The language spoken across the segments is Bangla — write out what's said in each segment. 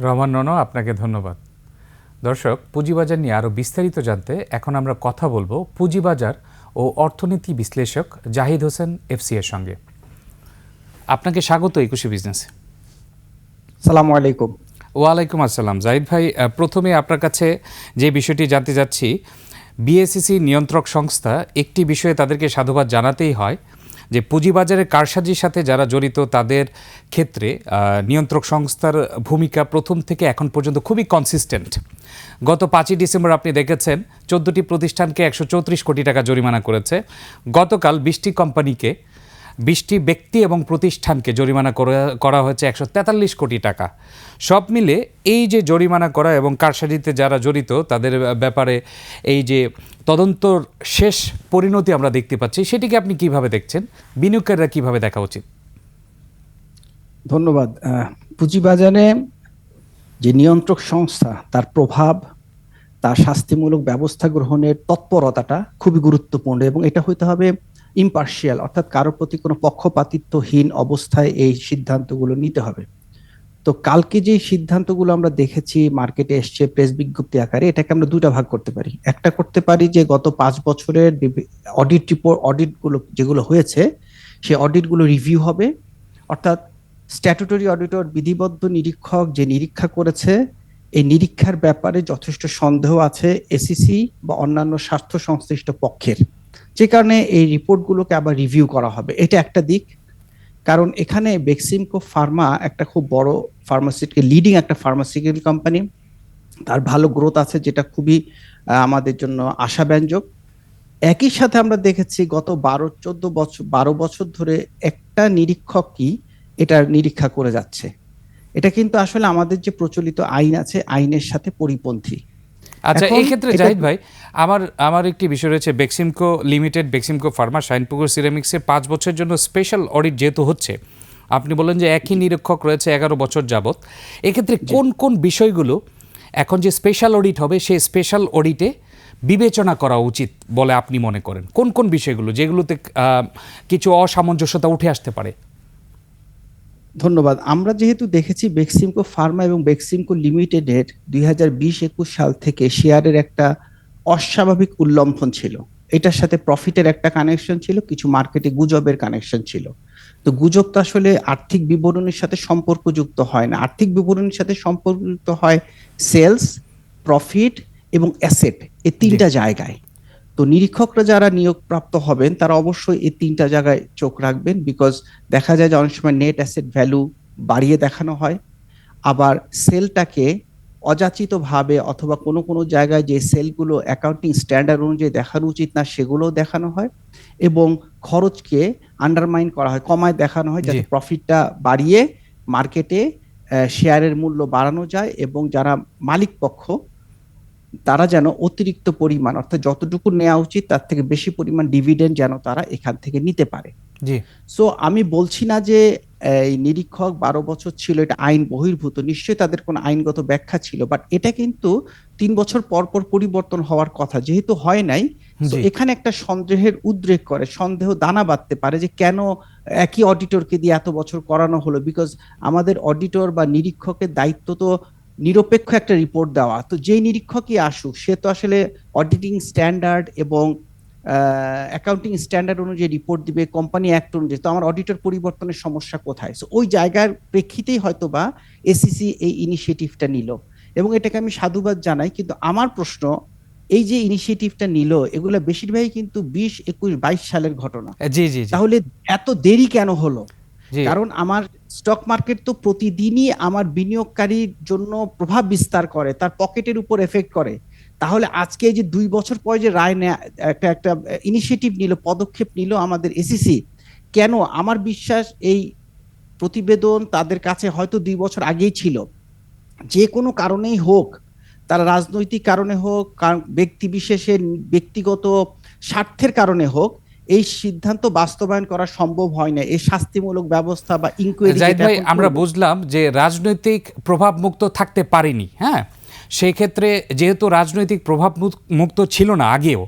রহমান ননো আপনাকে ধন্যবাদ। দর্শক পুঁজিবাজার নিয়ে আরও বিস্তারিত জানতে এখন আমরা কথা বলব পুঁজিবাজার ও অর্থনীতি বিশ্লেষক জাহিদ হোসেন এফসি এর সঙ্গে। আপনাকে স্বাগত একুশে বিজনেসে। সালাম আলাইকুম। ওয়ালাইকুম আসসালাম। জাহিদ ভাই প্রথমে আপনার কাছে যে বিষয়টি জানতে যাচ্ছি বিএসসিসি নিয়ন্ত্রক সংস্থা একটি বিষয়ে তাদেরকে সাধুবাদ জানাতেই হয়। যে পুঁজিবাজারের কারসাজির সাথে যারা জড়িত তাদের ক্ষেত্রে নিয়ন্ত্রক সংস্থার ভূমিকা প্রথম থেকে এখন পর্যন্ত খুবই কনসিস্টেন্ট গত পাঁচই ডিসেম্বর আপনি দেখেছেন, চোদ্দোটি প্রতিষ্ঠানকে একশো চৌত্রিশ কোটি টাকা জরিমানা করেছে। গতকাল বিশটি কোম্পানিকে বিশটি ব্যক্তি এবং প্রতিষ্ঠানকে জরিমানা করা- হয়েছে একশো তেতাল্লিশ কোটি টাকা। সব মিলে এই যে জরিমানা করা এবং কারসাজিতে যারা জড়িত, তাদের ব্যাপারে এই যে তদন্তর শেষ পরিণতি আমরা দেখতে পাচ্ছি, সেটিকে আপনি কীভাবে দেখছেন? বিনিয়োগকারীরা কীভাবে দেখা উচিত? ধন্যবাদ। পুঁজিবাজারে যে নিয়ন্ত্রক সংস্থা, তার প্রভাব, তার শাস্তিমূলক ব্যবস্থা গ্রহণের তৎপরতাটা খুবই গুরুত্বপূর্ণ এবং এটা হইতে হবে ইম্পার্শিয়াল অর্থাৎ কারোর প্রতি কোনো পক্ষপাতিত্বহীন অবস্থায় এই সিদ্ধান্তগুলো নিতে হবে। তো কালকে যে সিদ্ধান্তগুলো আমরা দেখেছি, মার্কেটে এসছে প্রেস বিজ্ঞপ্তি আকারে, এটাকে আমরা দুটা ভাগ করতে পারি। একটা করতে পারি যে গত পাঁচ বছরের অডিট রিপোর্ট অডিটগুলো যেগুলো হয়েছে, সেই অডিটগুলো রিভিউ হবে। অর্থাৎ স্ট্যাটুটরি অডিটর বিধিবদ্ধ নিরীক্ষক যে নিরীক্ষা করেছে, এই নিরীক্ষার ব্যাপারে যথেষ্ট সন্দেহ আছে এসিসি বা অন্যান্য স্বাস্থ্য সংশ্লিষ্ট পক্ষের। যে কারণে এই রিপোর্টগুলোকে আবার রিভিউ করা হবে। এটা একটা দিক। কারণ এখানে বেক্সিমকো ফার্মা একটা খুব বড় ফার্মাসিউটিক্যাল লিডিং একটা ফার্মাসিউটিক্যাল কোম্পানি তার ভালো গ্রোথ আছে যেটা খুবই আমাদের জন্য আশাব্যঞ্জক। একই সাথে আমরা দেখেছি গত বারো, চোদ্দ বছর বারো বছর ধরে একটা নিরীক্ষক কি, এটা নিরীক্ষা করে যাচ্ছে। এটা কিন্তু আসলে আমাদের যে প্রচলিত আইন আছে, আইনের সাথে পরিপন্থী। আচ্ছা এই ক্ষেত্রে জাহিদ ভাই আমার আমার একটি বিষয় রয়েছে বেক্সিমকো লিমিটেড বেক্সিমকো ফার্মা শাইনপুকুর সিরামিক্সে পাঁচ বছরের জন্য স্পেশাল অডিট যেহেতু হচ্ছে আপনি বলেন যে একই নিরীক্ষক রয়েছে এগারো বছর যাবৎ এক্ষেত্রে কোন কোন বিষয়গুলো এখন যে স্পেশাল অডিট হবে সেই স্পেশাল অডিটে বিবেচনা করা উচিত বলে আপনি মনে করেন? কোন কোন বিষয়গুলো যেগুলোতে কিছু অসামঞ্জস্যতা উঠে আসতে পারে? ধন্যবাদ। আমরা যেহেতু দেখেছি বেক্সিমকো ফার্মা এবং বেক্সিমকো লিমিটেডের দুই হাজার বিশ একুশ সাল থেকে শেয়ারের একটা অস্বাভাবিক উল্লম্ফন ছিল। এটার সাথে প্রফিটের একটা কানেকশন ছিল কিছু মার্কেটে গুজবের কানেকশন ছিল। তো গুজব তো আসলে আর্থিক বিবরণীর সাথে সম্পর্কযুক্ত হয় না। আর্থিক বিবরণীর সাথে সম্পর্কযুক্ত হয় সেলস প্রফিট এবং অ্যাসেট এই তিনটা জায়গায়। তো নিরীক্ষকরা যারা নিয়োগপ্রাপ্ত হবেন তারা অবশ্যই এই তিনটা জায়গায় চোখ রাখবেন বিকজ দেখা যায় যে অনেক সময় নেট অ্যাসেট ভ্যালু বাড়িয়ে দেখানো হয়। আবার সেলটাকে অযাচিতভাবে অথবা কোনো কোনো জায়গায় যে সেলগুলো অ্যাকাউন্টিং স্ট্যান্ডার্ড অনুযায়ী দেখানো উচিত না সেগুলোও দেখানো হয় এবং খরচকে আন্ডারমাইন করা হয় কমায় দেখানো হয় যাতে প্রফিটটা বাড়িয়ে মার্কেটে শেয়ারের মূল্য বাড়ানো যায় এবং যারা মালিক পক্ষ তারা যেন অতিরিক্ত পরিমাণ অর্থাৎ যতটুকু নেওয়া উচিত তার থেকে বেশি পরিমাণ ডিভিডেন্ড যেন তারা এখান থেকে নিতে পারে। সো আমি বলছি না যে এই নিরীক্ষক বারো বছর ছিল এটা আইন বহির্ভূত নিশ্চয়ই তাদের কোনো আইনগত ব্যাখ্যা ছিল বাট এটা কিন্তু তিন বছর পর পর পরিবর্তন হওয়ার কথা যেহেতু হয় নাই এখানে একটা সন্দেহের উদ্রেক করে সন্দেহ দানা বাঁধতে পারে যে কেন একই অডিটরকে দিয়ে এত বছর করানো হলো বিকজ আমাদের অডিটর বা নিরীক্ষকের দায়িত্ব তো নিরপেক্ষ একটা রিপোর্ট দেওয়া। তো যেই নিরীক্ষকই আসুক সে তো আসলে অডিটিং স্ট্যান্ডার্ড এবং অ্যাকাউন্টিং স্ট্যান্ডার্ড অনুযায়ী রিপোর্ট দিবে কোম্পানি অ্যাক্ট অনুযায়ী। তো আমার অডিটর পরিবর্তনের সমস্যা কোথায়? সো ওই জায়গার প্রেক্ষিতেই হয়তো বা এসিসি এই ইনিশিয়েটিভটা নিল। এবং এটাকে আমি সাধুবাদ জানাই কিন্তু আমার প্রশ্ন এই যে ইনিশিয়েটিভটা নিল এগুলো বেশিরভাগই কিন্তু বিশ একুশ বাইশ সালের ঘটনা। জি জি। তাহলে এত দেরি কেন হলো? কারণ আমার স্টক মার্কেট তো প্রতিদিনই আমার বিনিয়োগকারীর জন্য প্রভাব বিস্তার করে, তার পকেটের উপর এফেক্ট করে। তাহলে আজকে যে দুই বছর পরে যে রায় একটা একটা ইনিশিয়েটিভ নিল, পদক্ষেপ নিল আমাদের এসিসি কেন আমার বিশ্বাস এই প্রতিবেদন তাদের কাছে হয়তো দুই বছর আগেই ছিল। যে কোনো কারণেই হোক, তারা রাজনৈতিক কারণে হোক ব্যক্তি বিশেষের ব্যক্তিগত স্বার্থের কারণে হোক এই সিদ্ধান্ত বাস্তবায়ন করা সম্ভব হয় না। এই শাস্তিমূলক ব্যবস্থা বা ইনকোয়ারি ভাই আমরা বুঝলাম যে রাজনৈতিক প্রভাব মুক্ত থাকতে পারেনি হ্যাঁ? সেই ক্ষেত্রে যেহেতু রাজনৈতিক প্রভাব মুক- মুক্ত ছিল না আগেও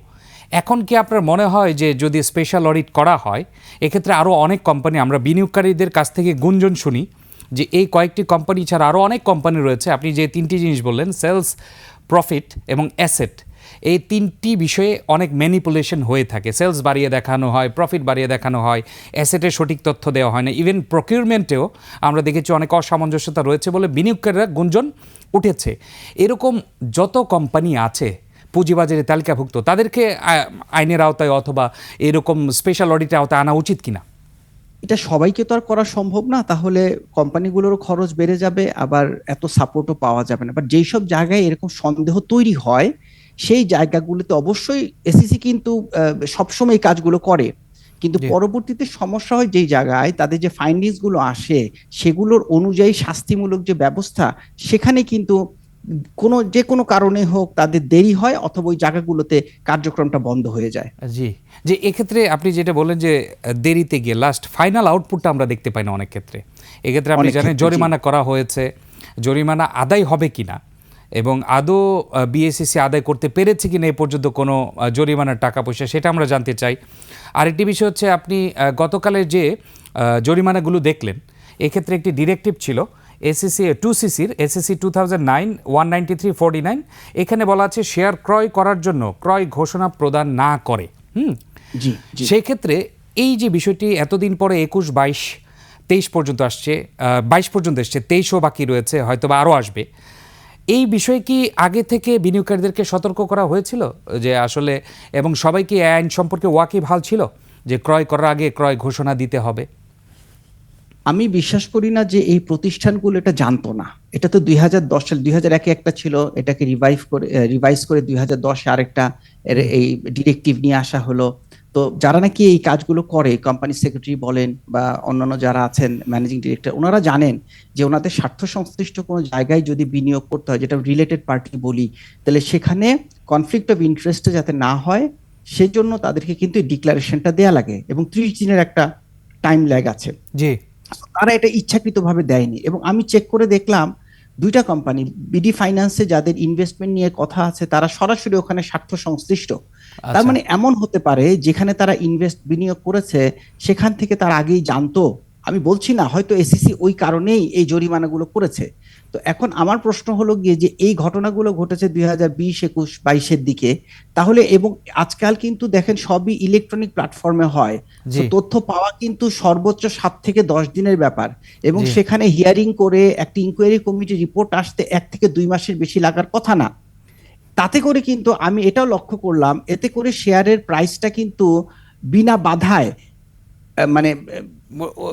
এখন কি আপনার মনে হয় যে যদি স্পেশাল অডিট করা হয় এক্ষেত্রে আরও অনেক কোম্পানি আমরা বিনিয়োগকারীদের কাছ থেকে গুঞ্জন শুনি যে এই কয়েকটি কোম্পানি ছাড়া আরও অনেক কোম্পানি রয়েছে। আপনি যে তিনটি জিনিস বললেন সেলস প্রফিট এবং অ্যাসেট এই তিনটি বিষয়ে অনেক ম্যানিপুলেশন হয়ে থাকে। সেলস বাড়িয়ে দেখানো হয় প্রফিট বাড়িয়ে দেখানো হয় অ্যাসেটের সঠিক তথ্য দেওয়া হয় না। ইভেন প্রকিউরমেন্টেও আমরা দেখেছি অনেক অসামঞ্জস্যতা রয়েছে বলে বিনিয়োগকারীরা গুঞ্জন উঠেছে। এরকম যত কোম্পানি আছে, পুঁজিবাজারে তালিকাভুক্ত, তাদেরকে আইনের আওতায় অথবা এরকম স্পেশাল অডিটের আওতায় আনা উচিত কিনা? এটা সবাইকে তো আর করা সম্ভব না, তাহলে কোম্পানিগুলোরও খরচ বেড়ে যাবে, আবার এত সাপোর্টও পাওয়া যাবে না। বাট যেই সব জায়গায় এরকম সন্দেহ তৈরি হয় সেই জায়গাগুলোতে অবশ্যই এসিসি কিন্তু আহ, সবসময় কাজগুলো করে। কিন্তু পরবর্তীতে সমস্যা হয় যেই জায়গায় তাদের যে ফাইন্ডিংসগুলো আসে সেগুলোর অনুযায়ী শাস্তিমূলক যে ব্যবস্থা সেখানে কিন্তু কোনো যে কোনো কারণে হোক তাদের দেরি হয় অথবা ওই জায়গাগুলোতে কার্যক্রমটা বন্ধ হয়ে যায়। জি। যে এক্ষেত্রে আপনি যেটা বলেন যে দেরিতে গিয়ে লাস্ট ফাইনাল আউটপুটটা আমরা দেখতে পাই না অনেক ক্ষেত্রে। এক্ষেত্রে আপনি জানেন জরিমানা করা হয়েছে। জরিমানা আদায় হবে কিনা? এবং আদৌ বিএসসিসি আদায় করতে পেরেছে কিনা এ পর্যন্ত কোনো জরিমানার টাকা পয়সা সেটা আমরা জানতে চাই। আরেকটি বিষয় হচ্ছে আপনি গতকালের যে জরিমানাগুলো দেখলেন এক্ষেত্রে একটি ডিরেক্টিভ ছিল এসিসি টু সিসির ACC two thousand nine one ninety three forty nine এখানে বলা আছে শেয়ার ক্রয় করার জন্য ক্রয় ঘোষণা প্রদান না করে। হুম? সেই ক্ষেত্রে এই যে বিষয়টি এতদিন পরে একুশ বাইশ তেইশ পর্যন্ত আসছে বাইশ পর্যন্ত এসছে তেইশও বাকি রয়েছে হয়তো বা আরও আসবে। এই বিষয়ে কি আগে থেকে বিনিয়োগকারীদেরকে সতর্ক করা হয়েছিল যে আসলে, এবং সবাই কি আইন সম্পর্কে ওয়াকি ভালো ছিল যে ক্রয় করার আগে ক্রয় ঘোষণা দিতে হবে? আমি বিশ্বাস করি না যে এই প্রতিষ্ঠানগুলো এটা জানতো না। এটা তো দুই হাজার দশ সাল, দুই হাজার একে একটা ছিল, এটাকে রিভাইভ করে রিভাইজ করে দুই হাজার দশে আরেকটা এই ডিরেক্টিভ নিয়ে আসা হলো। তো যারা নাকি এই কাজগুলো করে কোম্পানি সেক্রেটারি বলেন বা অন্যান্য যারা আছেন ম্যানেজিং ডিরেক্টর ওনারা জানেন যে ওনাদের স্বার্থ সংশ্লিষ্ট কোনো জায়গায় যদি বিনিয়োগ করতে হয় যেটা রিলেটেড পার্টি বলি তাহলে সেখানে কনফ্লিক্ট অফ ইন্টারেস্ট যাতে না হয় সেজন্য তাদেরকে কিন্তু ডিক্লারেশনটা দেয়া লাগে এবং ত্রিশ দিনের একটা টাইম ল্যাগ আছে। জি। তারা এটা ইচ্ছাকৃতভাবে দেয়নি এবং আমি চেক করে দেখলাম দুইটা কোম্পানি বিডি ফাইন্যান্সে যাদের ইনভেস্টমেন্ট নিয়ে কথা আছে তারা সরাসরি ওখানে স্বার্থ সংশ্লিষ্ট। তার আচ্ছা। মানে এমন হতে পারে যেখানে তারা ইনভেস্ট বিনিয়োগ করেছে সেখান থেকে তারা আগেই জানতো। আমি বলছি না হয়তো এসিসি ওই কারণেই এই জরিমানাগুলো করেছে। তো এখন আমার প্রশ্ন হলো গিয়ে যে এই ঘটনাগুলো ঘটেছে দুই হাজার বিশ একুশ বাইশের দিকে তাহলে এবং আজকাল কিন্তু দেখেন সবই ইলেকট্রনিক প্ল্যাটফর্মে হয়। তথ্য পাওয়া কিন্তু সর্বোচ্চ সাত থেকে দশ দিনের ব্যাপার এবং সেখানে হিয়ারিং করে একটি ইনকোয়ারি কমিটি রিপোর্ট আসতে এক থেকে দুই মাসের বেশি লাগার কথা না। তাতে করে কিন্তু আমি এটাও লক্ষ্য করলাম এতে করে শেয়ারের প্রাইসটা কিন্তু বিনা বাধায় মানে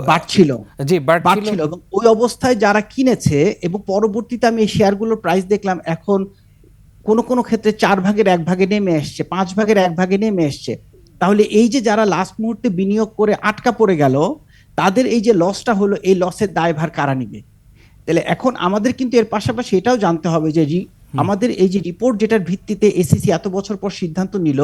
বাড়ছিল। জি বাড়ছিল। এবং ওই অবস্থায় যারা কিনেছে এবং পরবর্তীতে আমি এই শেয়ারগুলোর প্রাইস দেখলাম এখন কোন কোন ক্ষেত্রে চার ভাগের এক ভাগে নেমে এসছে পাঁচ ভাগের এক ভাগে নেমে এসছে। তাহলে এই যে যারা লাস্ট মুহূর্তে বিনিয়োগ করে আটকা পড়ে গেল তাদের এই যে লসটা হলো এই লসের দায়ভার কারা নিবে? তাহলে এখন আমাদের কিন্তু এর পাশাপাশি এটাও জানতে হবে যে আমাদের এই যে রিপোর্ট যেটার ভিত্তিতে এসিসি এত বছর পর সিদ্ধান্ত নিল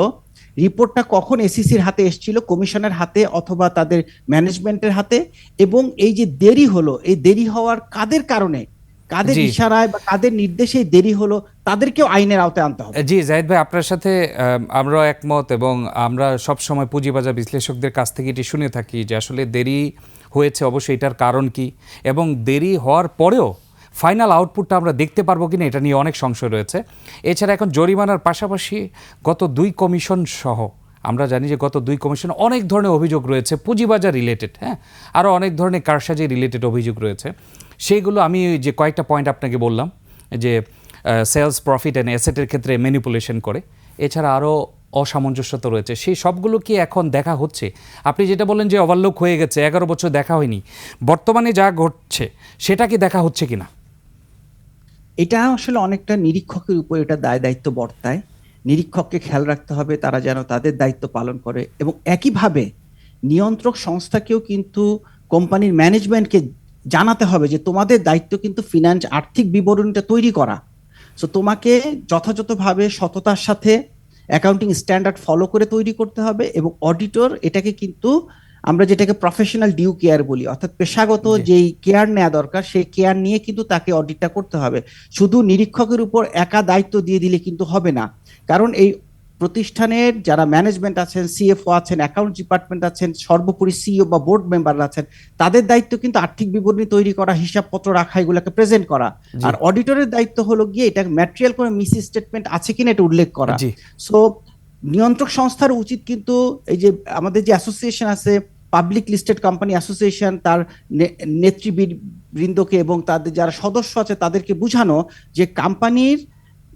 রিপোর্টটা কখন এসিসির হাতে এসেছিল কমিশনের হাতে অথবা তাদের ম্যানেজমেন্টের হাতে? এবং এই যে দেরি হলো এই দেরি হওয়ার কাদের কারণে? কাদের ইশারায় বা কাদের নির্দেশে দেরি হলো তাদেরকেও আইনের আওতায় আনতে হবে। জি জাহিদ ভাই আপনার সাথে আম, আমরাও একমত এবং আমরা সব সময় পুঁজিবাজার বিশ্লেষকদের কাছ থেকে এটি শুনে থাকি যে আসলে দেরি হয়েছে অবশ্যই এটার কারণ কি? এবং দেরি হওয়ার পরেও ফাইনাল আউটপুটটা আমরা দেখতে পারব কিনা এটা নিয়ে অনেক সংশয় রয়েছে। এছাড়া এখন জরিমানার পাশাপাশি গত দুই কমিশন সহ, আমরা জানি যে গত দুই কমিশন অনেক ধরনের অভিযোগ রয়েছে, পুঁজিবাজার রিলেটেড হ্যাঁ? আরও অনেক ধরনের কারসাজি রিলেটেড অভিযোগ রয়েছে। সেইগুলো আমি যে কয়েকটা পয়েন্ট আপনাকে বললাম, যে সেলস প্রফিট অ্যান্ড অ্যাসেটের ক্ষেত্রে ম্যানিপুলেশন করে। এছাড়া আরও অসামঞ্জস্যতা রয়েছে। সেই সবগুলো কি এখন দেখা হচ্ছে? আপনি যেটা বললেন যে ওভারলোক হয়ে গেছে, এগারো বছর দেখা হয়নি। বর্তমানে যা ঘটছে, সেটা কি দেখা হচ্ছে কিনা? এটা আসলে অনেকটা নিরীক্ষকের উপর এটা দায় দায়িত্ব বর্তায়। নিরীক্ষককে খেয়াল রাখতে হবে, তারা যেন তাদের দায়িত্ব পালন করে এবং একইভাবে নিয়ন্ত্রক সংস্থাকেও কিন্তু কোম্পানির ম্যানেজমেন্টকে জানাতে হবে যে তোমাদের দায়িত্ব কিন্তু ফিনান্স আর্থিক বিবরণীটা তৈরি করা। সো তোমাকে যথাযথভাবে সততার সাথে অ্যাকাউন্টিং স্ট্যান্ডার্ড ফলো করে তৈরি করতে হবে এবং অডিটর এটাকে কিন্তু আমরা যেটাকে প্রফেশনাল ডিউ কেয়ার বলি অর্থাৎ পেশাগত। যেই কেয়ার নেওয়া দরকার সেই কেয়ার নিয়ে কিন্তু তাকে অডিটটা করতে হবে। শুধু নিরীক্ষকের উপর একা দায়িত্ব দিয়ে দিলে কিন্তু হবে না। কারণ এই প্রতিষ্ঠানের যারা ম্যানেজমেন্ট আছেন সিএফও আছেন অ্যাকাউন্ট ডিপার্টমেন্ট আছেন সর্বোপরি সিইও বা বোর্ড মেম্বার আছেন তাদের দায়িত্ব কিন্তু আর্থিক বিবরণী তৈরি করা হিসাবপত্র রাখা এগুলোকে প্রেজেন্ট করা। আর অডিটরের দায়িত্ব হলো গিয়ে এটা ম্যাটেরিয়াল কোনো মিস স্টেটমেন্ট আছে কিনা এটা উল্লেখ করা। সো নিয়ন্ত্রক সংস্থার উচিত কিন্তু এই যে আমাদের যে অ্যাসোসিয়েশন আছে পাবলিক লিস্টেড কোম্পানি অ্যাসোসিয়েশন তার নেতৃবৃন্দকে এবং তাদের যারা সদস্য আছে তাদেরকে বুঝানো যে কোম্পানির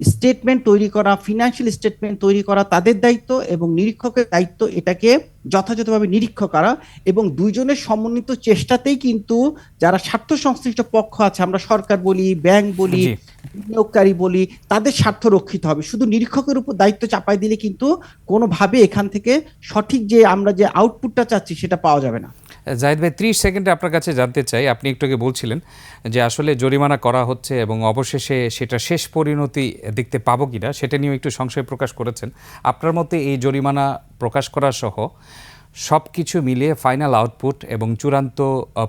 স্টেটমেন্ট তৈরি করা ফিনান্সিয়াল স্টেটমেন্ট তৈরি করা তাদের দায়িত্ব এবং নিরীক্ষকের দায়িত্ব এটাকে যথাযথভাবে নিরীক্ষ করা এবং দুইজনের সমন্বিত চেষ্টাতেই কিন্তু যারা স্বার্থ সংশ্লিষ্ট পক্ষ আছে আমরা সরকার বলি ব্যাংক বলি। বিনিয়োগকারী বলি তাদের স্বার্থ রক্ষিত হবে শুধু নিরীক্ষকের উপর দায়িত্ব চাপাই দিলে কিন্তু কোনোভাবে এখান থেকে সঠিক যে আমরা যে আউটপুটটা চাচ্ছি সেটা পাওয়া যাবে না জাহিদ ভাই, ত্রিশ সেকেন্ডে আপনার কাছে জানতে চাই, আপনি একটু আগে বলছিলেন যে আসলে জরিমানা করা হচ্ছে এবং অবশেষে সেটা শেষ পরিণতি দেখতে পাবো কিনা, সেটা নিয়েও একটু সংশয় প্রকাশ করেছেন। আপনার মতে এই জরিমানা প্রকাশ করা সহ সব কিছু মিলিয়ে ফাইনাল আউটপুট এবং চূড়ান্ত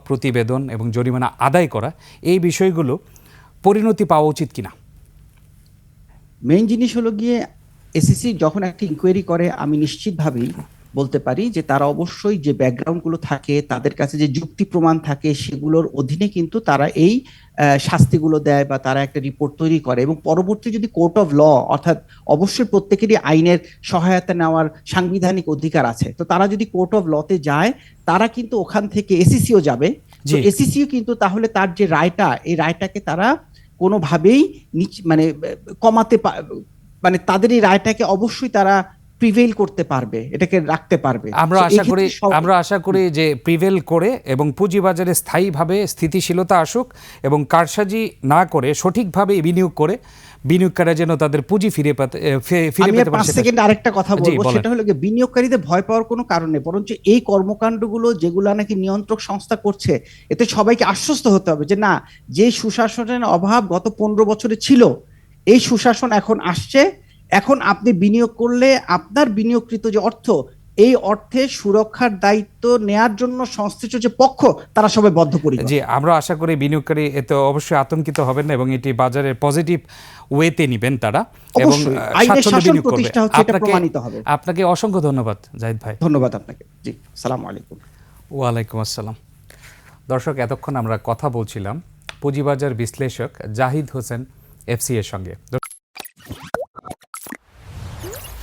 প্রতিবেদন এবং জরিমানা আদায় করা, এই বিষয়গুলো পরিণতি পাওয়া উচিত কিনা? মেইন জিনিস হলো গিয়ে এসিসি যখন একটা ইনকোয়ারি করে, আমি নিশ্চিতভাবেই বলতে পারি যে তারা অবশ্যই যে ব্যাকগ্রাউন্ডগুলো থাকে তাদের কাছে যে যুক্তি প্রমাণ থাকে সেগুলোর অধীনে কিন্তু তারা এই শাস্তিগুলো দেয় বা তারা একটা রিপোর্ট তৈরি করে এবং পরবর্তী যদি কোর্ট অফ ল অর্থাৎ অবশ্যই প্রত্যেকেরই আইনের সহায়তা নেওয়ার সাংবিধানিক অধিকার আছে তো তারা যদি কোর্ট অফ লতে যায় তারা কিন্তু ওখান থেকে এসিসিও যাবে। এসিসিও কিন্তু তাহলে তার যে রায়টা এই রায়টাকে তারা কোনোভাবেই নিচ- মানে কমাতে মানে তাদের এই রায়টাকে অবশ্যই তারা প্রিভেইল করতে পারবে এটাকে রাখতে পারবে। আমরা আশা করি আমরা আশা করি যে প্রিভেল করে এবং পুঁজিবাজারে স্থায়ীভাবে স্থিতিশীলতা আসুক এবং কারসাজি না করে সঠিকভাবে বিনিয়োগ করে বিনিয়োগকারীরা যেন তাদের পুঁজি ফিরে পেতে ফিরে পেতে পারে পাঁচ সেকেন্ড আরেকটা কথা বলব সেটা হলো গিয়ে বিনিয়োগকারীদের ভয় পাওয়ার কোনো কারণ নেই বরঞ্চ এই কর্মকাণ্ডগুলো যেগুলো নাকি নিয়ন্ত্রক সংস্থা করছে এতে সবাইকে আশ্বস্ত হতে হবে যে না যে সুশাসনের অভাব গত পনেরো বছরে ছিল এই সুশাসন এখন আসছে এখন আপনি বিনিয়োগ করলে আপনার বিনিয়োগকৃত যে অর্থ এই অর্থের সুরক্ষার দায়িত্ব নেয়ার জন্য সংশ্লিষ্ট যে পক্ষ তারা সবাই বদ্ধপরিকর। জি আমরা আশা করি বিনিয়োগকারী এতে অবশ্যই আতঙ্কিত হবেন না এবং এটি বাজারের পজিটিভ ওয়েতে নেবেন তারা এবং বিনিয়োগ করবে। আপনাকে আপনাকে অসংখ্য ধন্যবাদ জাহিদ ভাই। ধন্যবাদ আপনাকে। জি সালাম আলাইকুম। ওয়ালাইকুম আসসালাম। দর্শক এতক্ষণ আমরা কথা বলছিলাম পুঁজিবাজার বিশ্লেষক জাহিদ হোসেন এফসি এর সঙ্গে।